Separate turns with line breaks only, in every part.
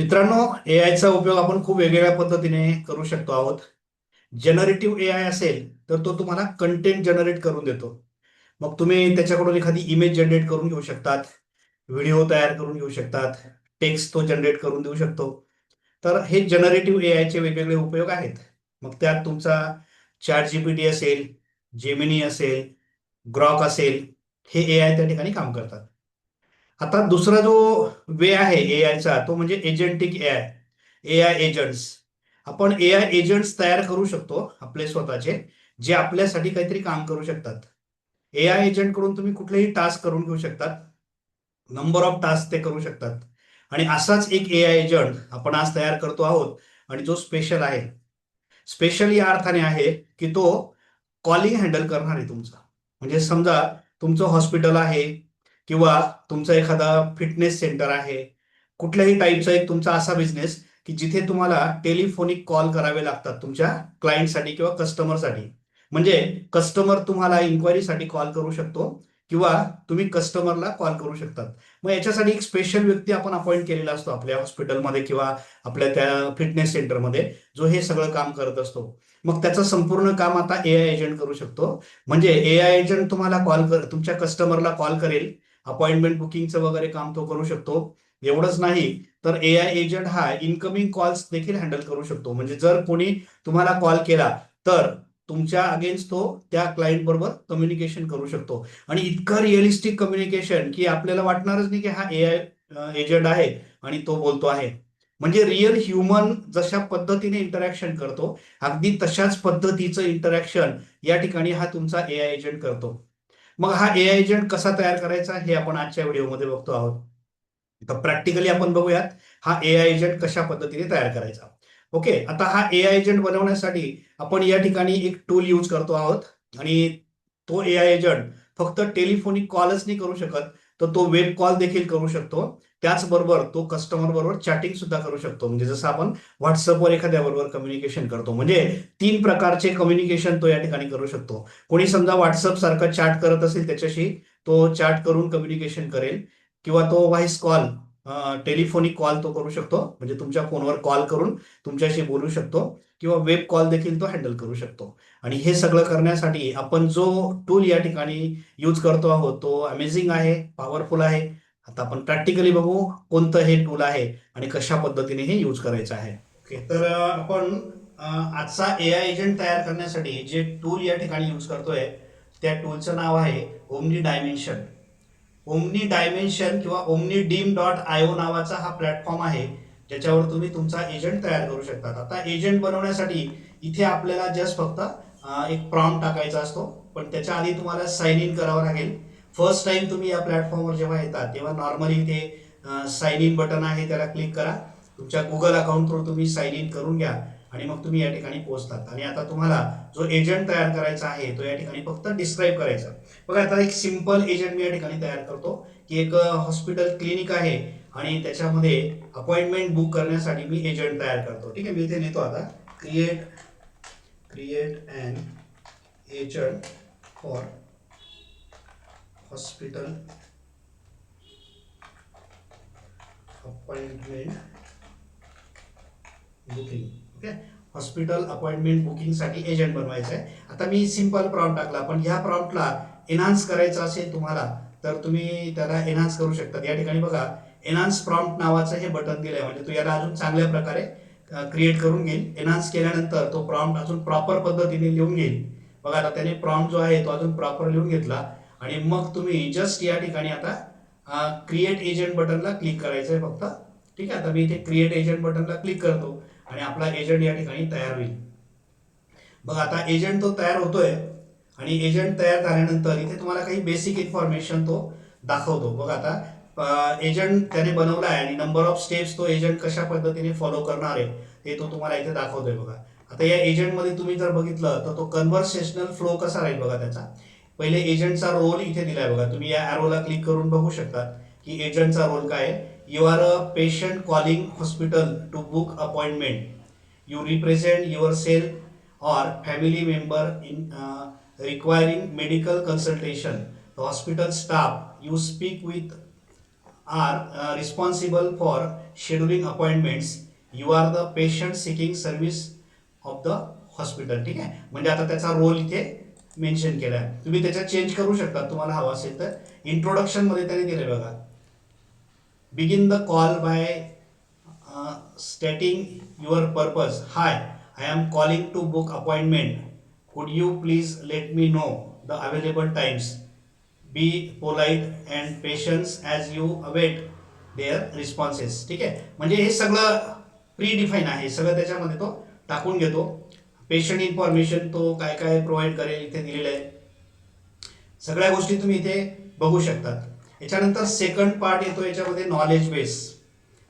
मित्रांनो ए आयचा उपयोग आपण खूप वेगवेगळ्या पद्धतीने करू शकतो आहोत. जनरेटिव्ह ए आय असेल तर तो तुम्हाला कंटेंट जनरेट करून देतो. मग तुम्ही त्याच्याकडून एखादी इमेज जनरेट करून घेऊ शकतात व्हिडिओ तयार करून घेऊ शकतात टेक्स्ट तो जनरेट करून देऊ शकतो. तर हे जनरेटिव्ह ए आयचे वेगवेगळे उपयोग आहेत. मग त्यात तुमचा चॅट जीपीटी असेल जेमिनी असेल ग्रॉक असेल हे ए आय त्या ठिकाणी काम करतात. आता दुसरा जो वे आहे ए आयचा तो म्हणजे agentic A I A I agents आपण ए आय एजंट्स तयार करू शकतो आपले स्वतःचे जे आपल्यासाठी काहीतरी काम करू शकतात. ए आय एजंटकडून तुम्ही कुठलेही टास्क करून घेऊ शकतात. नंबर ऑफ टास्क ते करू शकतात. आणि असाच एक ए आय एजंट आपण आज तयार करतो आहोत. आणि जो स्पेशल आहे. स्पेशल या अर्थाने आहे की तो कॉलिंग हँडल करणार आहे तुमचा. म्हणजे समजा तुमचं हॉस्पिटल आहे किंवा तुमचा एखादा फिटनेस सेंटर आहे कुठल्याही टाईपचा एक तुमचा असा बिझनेस की जिथे तुम्हाला टेलिफोनिक कॉल करावे लागतात तुमच्या क्लायंटसाठी किंवा कस्टमरसाठी म्हणजे कस्टमर तुम्हाला इन्क्वायरीसाठी कॉल करू शकतो किंवा तुम्ही कस्टमरला कॉल करू शकतात. मग याच्यासाठी एक स्पेशल व्यक्ती आपण अपॉइंट केलेला असतो आपल्या हॉस्पिटलमध्ये किंवा आपल्या त्या फिटनेस सेंटरमध्ये जो हे सगळं काम करत असतो. मग त्याचं संपूर्ण काम आता ए आय एजंट करू शकतो. म्हणजे ए आय एजंट तुम्हाला कॉल कर तुमच्या कस्टमरला कॉल करेल. अपॉइंटमेंट बुकिंगचं वगैरे काम तो करू शकतो. एवढंच नाही तर ए आय एजंट हा इनकमिंग कॉल्स देखील हँडल करू शकतो. म्हणजे जर कोणी तुम्हाला कॉल केला तर तुमच्या अगेन्स्ट तो त्या क्लायंट बरोबर कम्युनिकेशन करू शकतो. आणि इतकं रिअलिस्टिक कम्युनिकेशन की आपल्याला वाटणारच नाही की हा ए आय एजंट आहे आणि तो बोलतो आहे. म्हणजे रिअल ह्युमन जशा पद्धतीने इंटरॅक्शन करतो अगदी तशाच पद्धतीचं इंटरॅक्शन या ठिकाणी हा तुमचा ए आय एजंट करतो. मग हा ए आय एजंट कसा तयार करायचा हे आपण आजच्या व्हिडिओमध्ये बघतो आहोत. तर प्रॅक्टिकली आपण बघूयात हा ए आय एजंट कशा पद्धतीने तयार करायचा. ओके आता हा ए आय एजंट बनवण्यासाठी आपण या ठिकाणी एक टूल यूज करतो आहोत आणि तो ए आय एजंट फक्त टेलिफोनिक कॉलच नाही करू शकत तर तो वेब कॉल देखील करू शकतो. त्याचबरोबर तो कस्टमर बरोबर चॅटिंग सुद्धा करू शकतो. म्हणजे जसं आपण व्हॉट्सअपवर एखाद्या बरोबर कम्युनिकेशन करतो. म्हणजे तीन प्रकारचे कम्युनिकेशन तो या ठिकाणी करू शकतो. कोणी समजा व्हॉट्सअप सारखं चॅट करत असेल त्याच्याशी तो चॅट करून कम्युनिकेशन करेल. किंवा तो व्हॉइस कॉल टेलिफोनिक कॉल तो करू शकतो. म्हणजे तुमच्या फोनवर कॉल करून तुमच्याशी बोलू शकतो. किंवा वेब कॉल देखील तो हँडल करू शकतो. आणि हे सगळं करण्यासाठी आपण जो टूल या ठिकाणी यूज करतो आहोत तो अमेझिंग आहे पॉवरफुल आहे. आता आपण प्रॅक्टिकली बघू कोणतं हे टूल आहे आणि कशा पद्धतीने हे यूज करायचं आहे. ओके तर आपण आजचा ए आय एजंट तयार करण्यासाठी जे टूल या ठिकाणी यूज करतोय त्या टूलचं नाव आहे ओमनी डायमेन्शन ओमनी डायमेन्शन किंवा omni dim dot I O नावाचा हा प्लॅटफॉर्म आहे ज्याच्यावर तुम्ही तुमचा एजंट तयार करू शकतात. आता एजंट बनवण्यासाठी इथे आपल्याला जस्ट फक्त एक प्रॉम टाकायचा असतो पण त्याच्या आधी तुम्हाला साइन इन करावं लागेल. फर्स्ट टाइम तुम्ही या प्लॅटफॉर्मवर जेव्हा येतात तेव्हा नॉर्मली इथे साइन इन बटन आहे त्याला क्लिक करा. तुमच्या गुगल अकाउंट थ्रू तुम्ही साईन इन करून घ्या आणि मग तुम्ही या ठिकाणी पोहोचतात. आणि आता तुम्हाला जो एजंट तयार करायचा आहे तो या ठिकाणी फक्त डिस्क्राईब करायचा. बघा आता एक सिंपल एजंट मी या ठिकाणी तयार करतो की एक हॉस्पिटल क्लिनिक आहे आणि त्याच्यामध्ये अपॉइंटमेंट बुक करण्यासाठी मी एजंट तयार करतो. ठीक आहे मी इथे नेतो आता. Create create and agent for hospital appointment booking okay? Hospital appointment बुकिंगसाठी एजंट बनवायचं आहे आता मी सिंपल प्रॉम्प्ट टाकला पण ह्या प्रॉम्प्टला एनहान्स करायचं असेल तुम्हाला तर तुम्ही त्याला एनहान्स करू शकता. या ठिकाणी बघा एनहान्स प्रॉम्प्ट नावाचं हे बटन दिलंय. म्हणजे तो याला अजून चांगल्या प्रकारे क्रिएट करून घेईल. एनहान्स केल्यानंतर तो प्रॉम्प्ट अजून प्रॉपर पद्धतीने लिहून घेईल. बघा आता त्याने प्रॉम्प्ट जो आहे तो अजून प्रॉपर लिहून घेतला. आणि मग तुम्ही जस्ट या ठिकाणी आता क्रिएट एजंट बटनला क्लिक करायचं आहे फक्त. ठीक आहे? आता मी इथे क्रिएट एजंट बटनला क्लिक करतो आणि आपला एजंट या ठिकाणी तयार होईल. बघा आता एजंट तो तयार होतोय आणि एजंट तयार झाल्यानंतर इथे तुम्हाला काही बेसिक इन्फॉर्मेशन तो दाखवतो. बघ आता एजंट त्याने बनवला आहे आणि नंबर ऑफ स्टेप्स तो एजंट कशा पद्धतीने फॉलो करणार आहे ते तो तुम्हाला इथे दाखवतोय बघा. आता या एजंटमध्ये तुम्ही जर बघितलं तर तो कन्व्हर्सेशनल फ्लो कसा राहील बघा त्याचा. पहिले एजंटचा रोल इथे दिलाय बघा. तुम्ही या ॲरोला क्लिक करून बघू शकता की एजंटचा रोल काय आहे. You are a patient calling hospital to book appointment you represent yourself or family member in requiring medical consultation hospital staff you speak with are responsible for scheduling appointments you are the patient seeking service of the hospital ठीक आहे? म्हणजे आता त्याचा role इथे mention केलाय. तुम्ही त्याच्यात change करू शकता. तुम्हाला हवा असेल तर. इंट्रोडक्शनमध्ये त्याने केले बघा. Begin the call by stating your purpose hi I am calling to book appointment could you please let me know the available times be polite and patience as you await their responses ठीक आहे? म्हणजे हे सगळं pre define आहे. सगळं त्याच्यामध्ये तो टाकून घेतो. पेशंट इन्फॉर्मेशन तो काय काय प्रोव्हाइड करेल इथे दिलेलं आहे. सगळ्या गोष्टी तुम्ही इथे बघू शकतात. याच्यानंतर सेकंड पार्ट येतो याच्यामध्ये नॉलेज बेस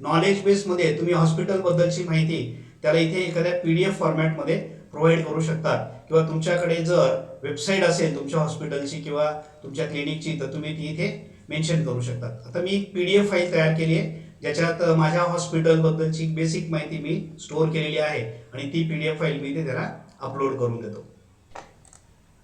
नॉलेज बेसमध्ये तुम्ही हॉस्पिटलबद्दलची माहिती त्याला इथे एखाद्या पी डी एफ फॉर्मॅटमध्ये प्रोव्हाइड करू शकतात. किंवा तुमच्याकडे जर वेबसाईट असेल तुमच्या हॉस्पिटलची किंवा तुमच्या क्लिनिकची तर तुम्ही ती इथे मेन्शन करू शकतात. आता मी एक पी डी एफ फाईल तयार केली आहे. ज्याच्यात माझ्या हॉस्पिटलबद्दलची बेसिक माहिती मी स्टोअर केलेली आहे आणि ती पी डी एफ फाईल मी इथे त्याला अपलोड करून देतो.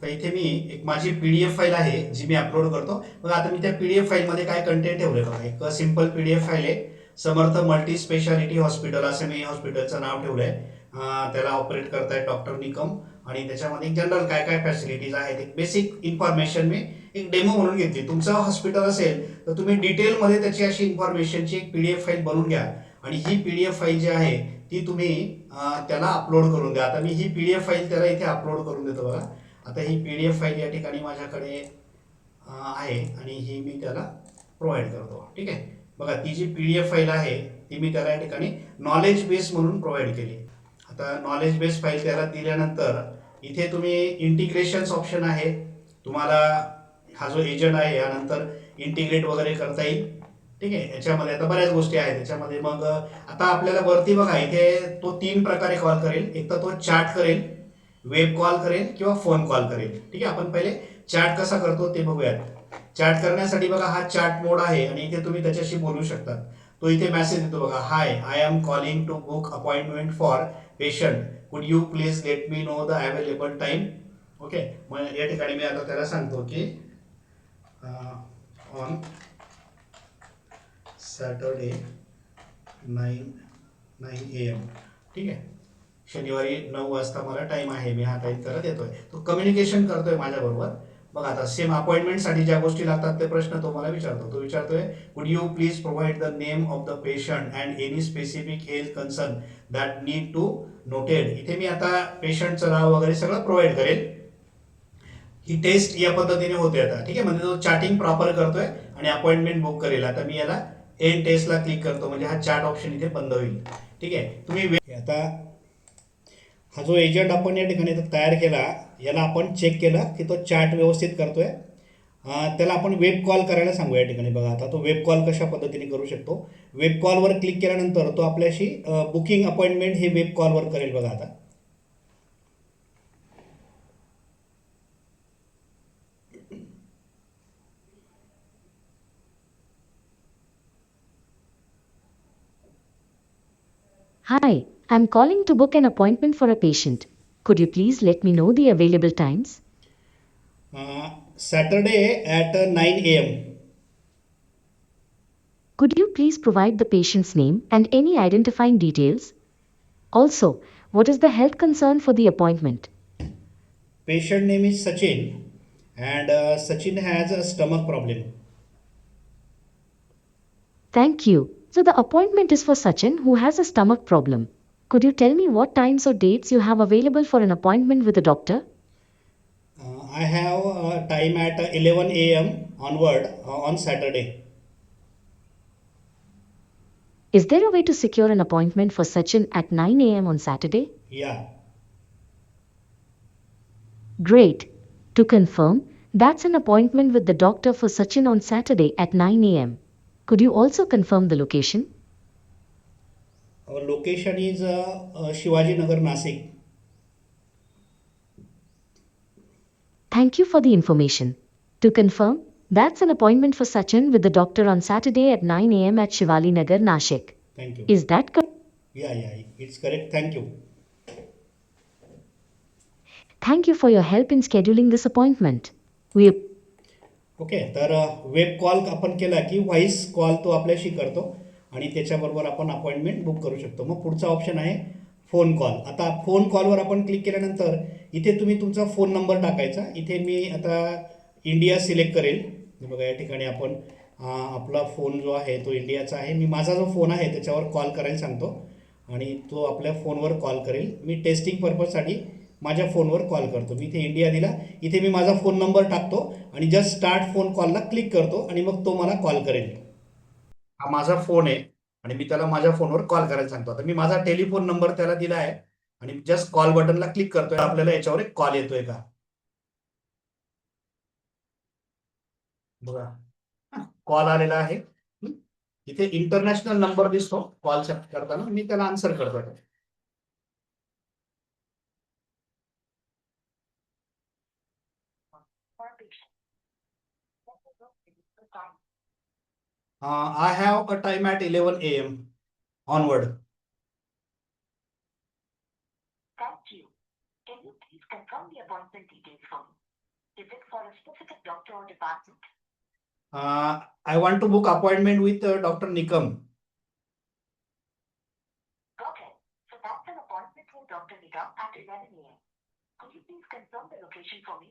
तर इथे मी एक माझी पी डी एफ फाईल आहे जी मी अपलोड करतो. मग आता मी त्या पी डी एफ फाईलमध्ये काय कंटेंट ठेवले बघा. एक simple P D F file आहे. समर्थ मल्टी स्पेशालिटी हॉस्पिटल असं मी हॉस्पिटलचं नाव ठेवलं आहे त्याला ऑपरेट करताय डॉक्टर निकम. आणि त्याच्यामध्ये जनरल काय काय फॅसिलिटीज आहेत एक बेसिक इन्फॉर्मेशन मी एक डेमो म्हणून घेतली. तुमचं हॉस्पिटल असेल तर तुम्ही डिटेलमध्ये त्याची अशी इन्फॉर्मेशनची एक पी डी एफ फाईल बनवून घ्या. आणि ही पी डी एफ फाईल जी आहे ती तुम्ही त्याला अपलोड करून द्या. आता मी ही पी डी एफ फाईल त्याला इथे अपलोड करून देतो बघा. आता ही पी डी एफ फाईल या ठिकाणी माझ्याकडे आहे. आणि ही मी त्याला प्रोव्हाइड करतो ठीक आहे? बघा ती जी पी डी एफ फाईल आहे ती मी त्याला या ठिकाणी नॉलेज बेस म्हणून प्रोव्हाइड केली. आता नॉलेज बेस फाईल त्याला दिल्यानंतर इथे तुम्ही इंटिग्रेशन्स ऑप्शन आहे. तुम्हाला हा जो एजंट आहे यानंतर इंटिग्रेट वगैरे करता येईल. ठीक आहे? याच्यामध्ये आता बऱ्याच गोष्टी आहेत. त्याच्यामध्ये मग आता आपल्याला वरती बघा इथे तो तीन प्रकारे कॉल करेल. एक तर तो चॅट करेल वेब कॉल करेल किंवा फोन कॉल करेल. ठीक आहे? आपण पहिले चॅट कसा करतो ते बघूयात. चॅट करण्यासाठी बघा हा चॅट मोड आहे आणि इथे तुम्ही त्याच्याशी बोलू शकता तो इथे मेसेज देतो बघा hi I am calling to book appointment for patient could you please let me know the available time okay मग या ठिकाणी मी आता त्याला सांगतो की on Saturday nine nine A M ठीक आहे? शनिवारी नऊ वाजता मला टाईम आहे. मी हा टाईम त्याला देतोय तो कम्युनिकेशन करतोय माझ्याबरोबर. बघा आता सेम अपॉइंटमेंटसाठी ज्या गोष्टी लागतात ते प्रश्न तो मला विचारतो. तो विचारतोय would you please provide the name of the patient and any specific health concern that need to noted इथे मी आता पेशंटचं नाव वगैरे सगळं प्रोव्हाइड करेल. ही टेस्ट या पद्धतीने होते आता. ठीक आहे? म्हणजे तो चॅटिंग प्रॉपर करतोय आणि अपॉइंटमेंट बुक करेल. आता मी याला एन टेस्टला क्लिक करतो. म्हणजे हा चॅट ऑप्शन इथे बंद होईल. ठीक आहे? तुम्ही आता हा जो एजंट आपण या ठिकाणी तयार केला याला आपण चेक केलं की तो चॅट व्यवस्थित करतोय. त्याला आपण वेब कॉल करायला सांगू या ठिकाणी. बघा आता तो वेब कॉल कशा पद्धतीने करू शकतो? वेब कॉलवर क्लिक केल्यानंतर तो आपल्याशी बुकिंग अपॉइंटमेंट हे वेब कॉलवर करेल बघा आता.
Hi, I'm calling to book an appointment for a patient. Could you please let me know the available times?
Uh, Saturday at uh, 9 a.m.
Could you please provide the patient's name and any identifying details? Also, what is the health concern for the appointment?
Patient name is Sachin, and uh, Sachin has a stomach problem.
Thank you. So, the appointment is for Sachin who has a stomach problem. Could you tell me what times or dates you have available for an appointment with the doctor?
Uh, I have uh, time at uh, 11 a.m. onward uh, on Saturday.
Is there a way to secure an appointment for Sachin at 9 am on Saturday?
Yeah.
Great. To confirm, that's an appointment with the doctor for Sachin on Saturday at 9 am. Could you also confirm the location?
Our location is uh, uh, Shivaji Nagar, Nasik.
Thank you for the information. To confirm, that's an appointment for Sachin with the doctor on Saturday at 9 am at Shivali Nagar, Nashik.
Thank you.
Is that correct?
yeah, yeah, it's correct. Thank you.
Thank you for your help in scheduling this appointment. We
okay तर uh, web call आपण केला की voice call तो आपल्याशी करतो आणि त्याच्याबरोबर आपण अपॉइंटमेंट बुक करू शकतो. मग पुढचा ऑप्शन आहे फोन कॉल आता फोन कॉलवर आपण क्लिक केल्यानंतर इथे तुम्ही तुमचा फोन नंबर टाकायचा. इथे मी आता इंडिया सिलेक्ट करेल. बघा या ठिकाणी आपण uh, आपला फोन जो आहे तो इंडियाचा आहे. मी माझा जो फोन आहे त्याच्यावर कॉल करायला सांगतो आणि तो आपल्या फोनवर कॉल करेल. मी टेस्टिंग पर्पजसाठी माझ्या फोनवर कॉल करतो. मी इथे इंडिया दिला. इथे मी माझा फोन नंबर टाकतो. आणि जस्ट स्टार्ट फोन कॉलला क्लिक करतो आणि मग तो मला कॉल करेल. हा माझा फोन आहे आणि मी त्याला माझ्या फोनवर कॉल करायला सांगतो. आता मी माझा टेलिफोन नंबर त्याला दिला आहे आणि जस्ट कॉल बटनला क्लिक करतोय. आपल्याला याच्यावर एक कॉल येतोय का? बघा. कॉल आलेला आहे. इथे इंटरनॅशनल नंबर दिसतो कॉल करताना. मी त्याला आन्सर करतो Uh, I have a time at 11 a.m. onward.
Thank you. Can you please confirm the appointment details for me? Is it for a specific doctor or department?
Uh, I want to book appointment with uh,
Dr. Nikam. Okay, so that's an appointment with Dr. Nikam at 11 a.m. Could you please confirm the location for me?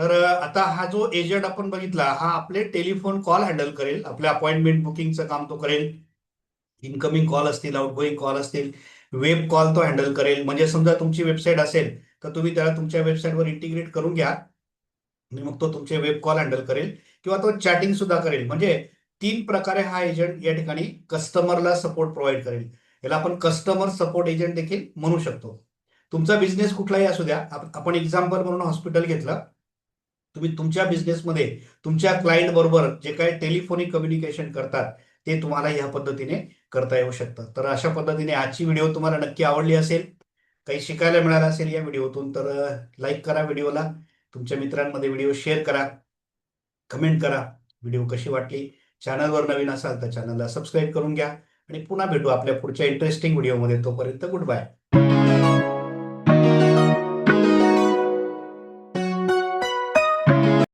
तर आता हा जो agent आपण बघितला हा आपले telephone call handle करेल. आपल्या अपॉइंटमेंट बुकिंगचं काम तो करेल. इनकमिंग कॉल असतील आउटगोईंग कॉल असतील वेब कॉल तो हँडल करेल. म्हणजे समजा तुमची वेबसाईट असेल तर तुम्ही त्याला तुमच्या वेबसाईटवर इंटिग्रेट करून घ्या. आणि मग तो तुमचे वेब कॉल हँडल करेल. किंवा तो चॅटिंग सुद्धा करेल. म्हणजे तीन प्रकारे हा एजंट या ठिकाणी कस्टमरला सपोर्ट प्रोव्हाइड करेल. याला आपण कस्टमर सपोर्ट एजंट देखील म्हणू शकतो. तुमचा बिझनेस कुठलाही असू द्या. आपण एक्झाम्पल म्हणून हॉस्पिटल घेतलं. तुम्ही तुमच्या बिझनेसमध्ये तुमच्या क्लायंट बरोबर जे काही टेलिफोनिक कम्युनिकेशन करतात ते तुम्हाला ह्या पद्धतीने करता येऊ शकतं. तर अशा पद्धतीने आजची व्हिडिओ तुम्हाला नक्की आवडली असेल काही शिकायला मिळालं असेल या व्हिडिओतून तर लाईक करा व्हिडिओला तुमच्या मित्रांमध्ये व्हिडिओ शेअर करा कमेंट करा. व्हिडिओ कशी वाटली? चॅनलवर नवीन असाल तर चॅनलला सबस्क्राईब करून घ्या. आणि पुन्हा भेटू आपल्या पुढच्या इंटरेस्टिंग व्हिडिओमध्ये तोपर्यंत गुड बाय